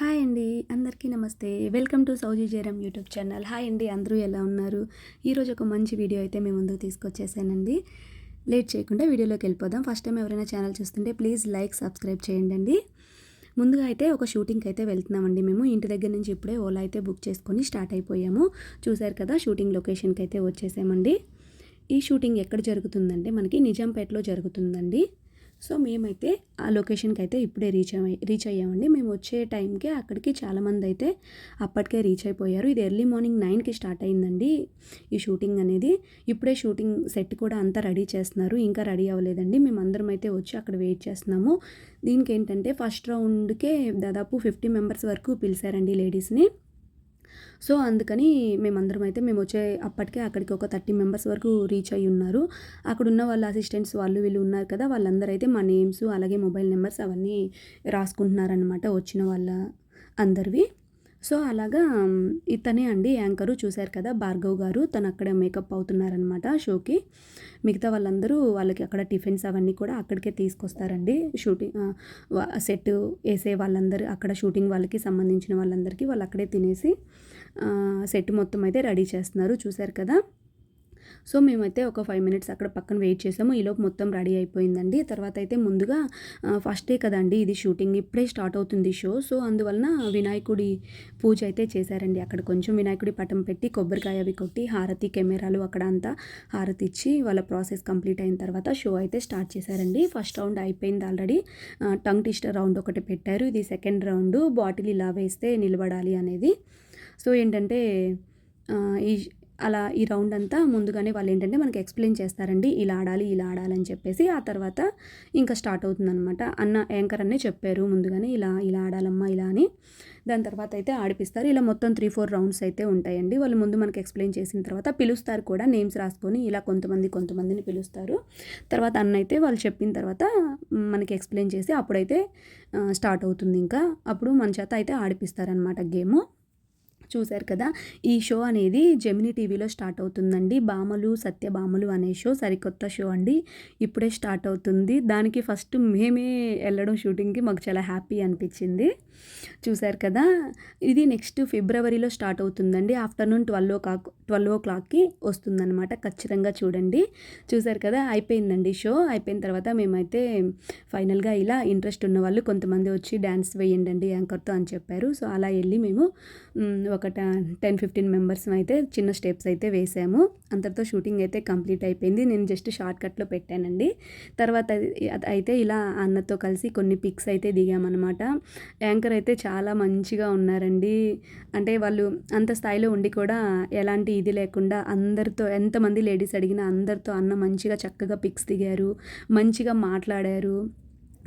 Hi అండి అందరికీ నమస్తే. వెల్కమ్ టు సౌజీ జయరామ్ యూట్యూబ్ ఛానల్. హాయ్ అండి అందరూ ఎలా ఉన్నారు? ఈరోజు ఒక మంచి వీడియో అయితే మేము ముందుకు తీసుకొచ్చేసానండి. లేట్ చేయకుండా వీడియోలోకి వెళ్ళిపోదాం. ఫస్ట్ టైం ఎవరైనా ఛానల్ చూస్తుంటే ప్లీజ్ లైక్ సబ్స్క్రైబ్ చేయండి అండి ముందుగా అయితే ఒక షూటింగ్కి అయితే వెళ్తున్నామండి మేము. ఇంటి దగ్గర నుంచి ఇప్పుడే ఓలా అయితే బుక్ చేసుకొని స్టార్ట్ అయిపోయాము. చూశారు కదా షూటింగ్ లొకేషన్కి అయితే వచ్చేసామండి. ఈ షూటింగ్ ఎక్కడ జరుగుతుందంటే మనకి నిజాంపేటలో జరుగుతుందండి. సో మేమైతే ఆ లొకేషన్కి అయితే ఇప్పుడే రీచ్ రీచ్ అయ్యామండి. మేము వచ్చే టైంకి అక్కడికి చాలామంది అయితే అప్పటికే రీచ్ అయిపోయారు. ఇది ఎర్లీ మార్నింగ్ నైన్కి స్టార్ట్ అయిందండి ఈ షూటింగ్ అనేది. ఇప్పుడే షూటింగ్ సెట్ కూడా అంతా రెడీ చేస్తున్నారు. ఇంకా రెడీ అవ్వలేదండి. మేము అందరం అయితే వచ్చి అక్కడ వెయిట్ చేస్తున్నాము. దీనికి ఏంటంటే ఫస్ట్ రౌండ్కే దాదాపు ఫిఫ్టీ మెంబర్స్ వరకు పిలిచారండి లేడీస్ని. సో అందుకని మేమందరం అయితే మేము వచ్చే అప్పటికే అక్కడికి ఒక థర్టీ మెంబర్స్ వరకు రీచ్ అయ్యి ఉన్నారు. అక్కడ ఉన్న వాళ్ళ అసిస్టెంట్స్ వాళ్ళు వీళ్ళు ఉన్నారు కదా వాళ్ళందరూ అయితే మా నేమ్స్ అలాగే మొబైల్ నెంబర్స్ అవన్నీ రాసుకుంటున్నారనమాట వచ్చిన వాళ్ళ అందరివి. సో అలాగా ఇతనే అండి యాంకరు చూశారు కదా భార్గవ్ గారు. తను అక్కడే మేకప్ అవుతున్నారనమాట షోకి. మిగతా వాళ్ళందరూ వాళ్ళకి అక్కడ టిఫిన్స్ అవన్నీ కూడా అక్కడికే తీసుకొస్తారండి. షూటింగ్ సెట్ వేసే వాళ్ళందరూ అక్కడ షూటింగ్ వాళ్ళకి సంబంధించిన వాళ్ళందరికీ వాళ్ళు అక్కడే తినేసి సెట్ మొత్తం అయితే రెడీ చేస్తున్నారు చూశారు కదా. సో మేమైతే ఒక ఫైవ్ మినిట్స్ అక్కడ పక్కన వెయిట్ చేసాము. ఈలోపు మొత్తం రెడీ అయిపోయిందండి. తర్వాత అయితే ముందుగా ఫస్ట్ డే కదండి ఇది షూటింగ్. ఇప్పుడే స్టార్ట్ అవుతుంది షో. సో అందువలన వినాయకుడి పూజ అయితే చేశారండి అక్కడ. కొంచెం వినాయకుడి పటం పెట్టి కొబ్బరికాయ అవి కొట్టి హారతి కెమెరాలు అక్కడ అంతా హారతి ఇచ్చి వాళ్ళ ప్రాసెస్ కంప్లీట్ అయిన తర్వాత షో అయితే స్టార్ట్ చేశారండి. ఫస్ట్ రౌండ్ అయిపోయింది ఆల్రెడీ. టంగ్ టిస్టర్ రౌండ్ ఒకటి పెట్టారు. ఇది సెకండ్ రౌండ్. బాటిల్ ఇలా వేస్తే నిలబడాలి అనేది. సో ఏంటంటే ఈ అలా ఈ రౌండ్ అంతా ముందుగానే వాళ్ళు ఏంటంటే మనకి ఎక్స్ప్లెయిన్ చేస్తారండి ఇలా ఆడాలి ఇలా ఆడాలని చెప్పేసి ఆ తర్వాత ఇంకా స్టార్ట్ అవుతుందనమాట అన్న యాంకర్ అన్నీ చెప్పారు ముందుగానే ఇలా ఇలా ఆడాలమ్మా ఇలా అని. దాని తర్వాత అయితే ఆడిపిస్తారు. ఇలా మొత్తం త్రీ ఫోర్ రౌండ్స్ అయితే ఉంటాయండి. వాళ్ళు ముందు మనకి ఎక్స్ప్లెయిన్ చేసిన తర్వాత పిలుస్తారు కూడా నేమ్స్ రాసుకొని ఇలా కొంతమంది కొంతమందిని పిలుస్తారు. తర్వాత అన్న అయితే వాళ్ళు చెప్పిన తర్వాత మనకి ఎక్స్ప్లెయిన్ చేసి అప్పుడైతే స్టార్ట్ అవుతుంది ఇంకా. అప్పుడు మన చేత అయితే ఆడిపిస్తారనమాట గేమ్. చూశారు కదా ఈ షో అనేది జెమినీ టీవీలో స్టార్ట్ అవుతుందండి. బామలు సత్యభామలు అనే షో సరికొత్త షో అండి. ఇప్పుడే స్టార్ట్ అవుతుంది. దానికి ఫస్ట్ మేమే వెళ్ళడం షూటింగ్కి మాకు చాలా హ్యాపీ అనిపించింది. చూశారు కదా ఇది నెక్స్ట్ ఫిబ్రవరిలో స్టార్ట్ అవుతుందండి. Afternoon twelve o'clock twelve ఓ క్లాక్కి వస్తుందన్నమాట. ఖచ్చితంగా చూడండి. చూశారు కదా అయిపోయిందండి షో. అయిపోయిన తర్వాత మేమైతే ఫైనల్గా ఇలా ఇంట్రెస్ట్ ఉన్న వాళ్ళు కొంతమంది వచ్చి డ్యాన్స్ వేయండి యాంకర్తో అని చెప్పారు. సో అలా వెళ్ళి మేము ఒక టెన్ ఫిఫ్టీన్ మెంబర్స్ అయితే చిన్న స్టెప్స్ అయితే వేసాము. అంతటితో షూటింగ్ అయితే కంప్లీట్ అయిపోయింది. నేను జస్ట్ షార్ట్ కట్లో పెట్టానండి. తర్వాత అయితే ఇలా అన్నతో కలిసి కొన్ని పిక్స్ అయితే దిగామన్నమాట. యాంకర్ అయితే చాలా మంచిగా ఉన్నారండి. అంటే వాళ్ళు అంత స్థాయిలో ఉండి కూడా ఎలాంటి ఇది లేకుండా అందరితో ఎంతమంది లేడీస్ అడిగినా అందరితో అన్న మంచిగా చక్కగా పిక్స్ దిగారు. మంచిగా మాట్లాడారు.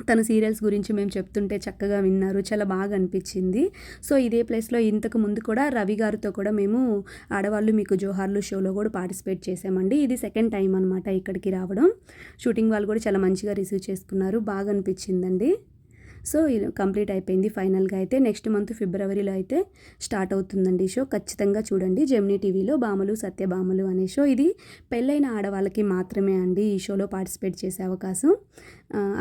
తన సీరియల్స్ గురించి మేము చెప్తుంటే చక్కగా విన్నారు. చాలా బాగా అనిపించింది. సో ఇదే ప్లేస్లో ఇంతకు ముందు కూడా రవి గారితో కూడా మేము ఆడవాళ్ళు మీకు జోహార్లు షోలో కూడా పార్టిసిపేట్ చేసామండి ఇది సెకండ్ టైం అనమాట ఇక్కడికి రావడం. షూటింగ్ వాళ్ళు కూడా చాలా మంచిగా రిసీవ్ చేసుకున్నారు. బాగా అనిపించిందండి. సో ఇది కంప్లీట్ అయిపోయింది ఫైనల్గా అయితే. నెక్స్ట్ మంత్ ఫిబ్రవరిలో అయితే స్టార్ట్ అవుతుందండి షో. ఖచ్చితంగా చూడండి. జెమినీ టీవీలో బామలు సత్యభామలు అనే షో. ఇది పెళ్ళైన ఆడవాళ్ళకి మాత్రమే అండి ఈ షోలో పార్టిసిపేట్ చేసే అవకాశం.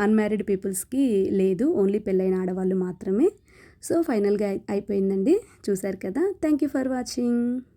అన్మ్యారీడ్ పీపుల్స్కి లేదు. ఓన్లీ పెళ్ళైన ఆడవాళ్ళు మాత్రమే. సో ఫైనల్గా అయిపోయిందండి. చూశారు కదా. Thank you for watching.